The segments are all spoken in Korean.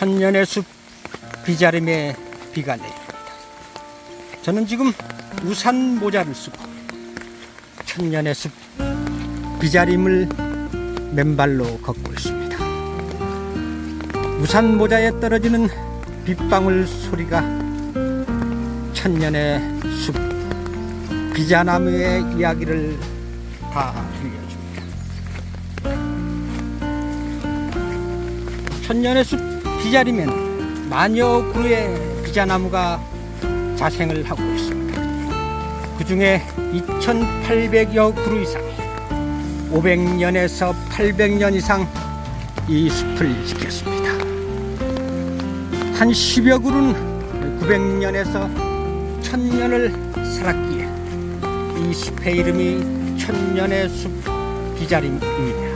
천년의 숲 비자림에 비가 내립니다. 저는 지금 우산 모자를 쓰고 천년의 숲 비자림을 맨발로 걷고 있습니다. 우산 모자에 떨어지는 빗방울 소리가 천년의 숲 비자나무의 이야기를 다 들려줍니다. 천년의 숲 비자리면 만여 그루의 비자나무가 자생을 하고 있습니다. 그 중에 2,800여 그루 이상이 500년에서 800년 이상 이 숲을 지켰습니다. 한 10여 그루는 900년에서 1000년을 살았기에 이 숲의 이름이 천년의 숲 비자림입니다.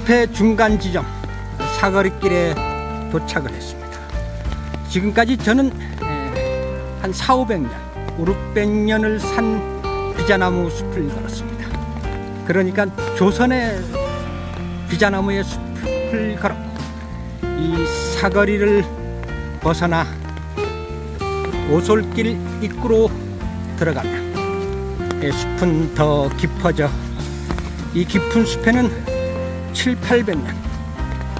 숲의 중간 지점 사거리길에 도착을 했습니다. 지금까지 저는 에, 한 4, 500년, 5, 600년을 산 비자나무 숲을 걸었습니다. 그러니까 조선의 비자나무의 숲을 걸었고 이 사거리를 벗어나 오솔길 입구로 들어가면 이 숲은 더 깊어져 이 깊은 숲에는 7, 800년,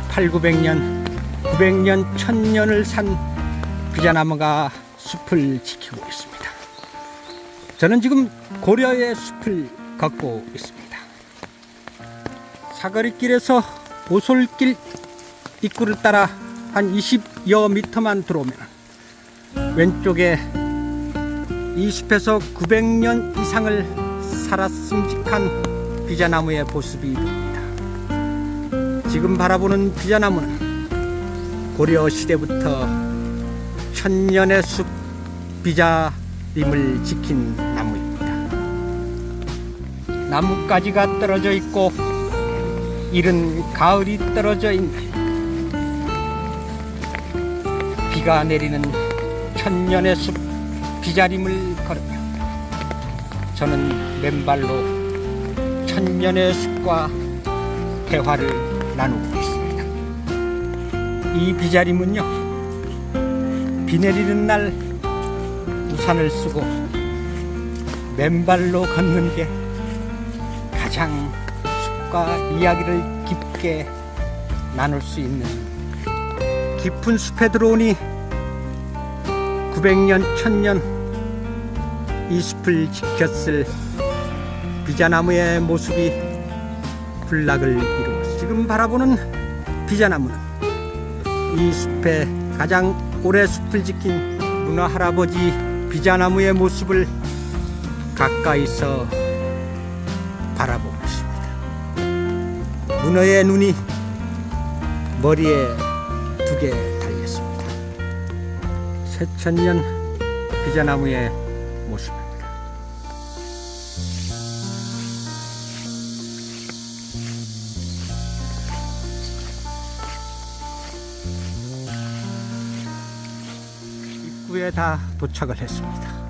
8, 900년, 900년, 1000년을 산 비자나무가 숲을 지키고 있습니다. 저는 지금 고려의 숲을 걷고 있습니다. 사거리길에서 오솔길 입구를 따라 한 20여 미터만 들어오면 왼쪽에 이 숲에서 900년 이상을 살았음직한 비자나무의 모습이. 지금 바라보는 비자나무는 고려 시대부터 천년의 숲 비자림을 지킨 나무입니다. 나뭇가지가 떨어져 있고 이른 가을이 떨어져 있는 비가 내리는 천년의 숲 비자림을 걸으며 저는 맨발로 천년의 숲과 대화를 나누고 있습니다. 이 비자림은요, 비 내리는 날 우산을 쓰고 맨발로 걷는 게 가장 숲과 이야기를 깊게 나눌 수 있는 깊은 숲에 들어오니 900년, 1000년 이 숲을 지켰을 비자나무의 모습이 군락을 이루었습니다. 지금 바라보는 비자나무는 이 숲에 가장 오래 숲을 지킨 문화 할아버지 비자나무의 모습을 가까이서 바라보고 있습니다. 문어의 눈이 머리에 두 개 달렸습니다. 새천년 비자나무의 모습 입구에 다 도착을 했습니다.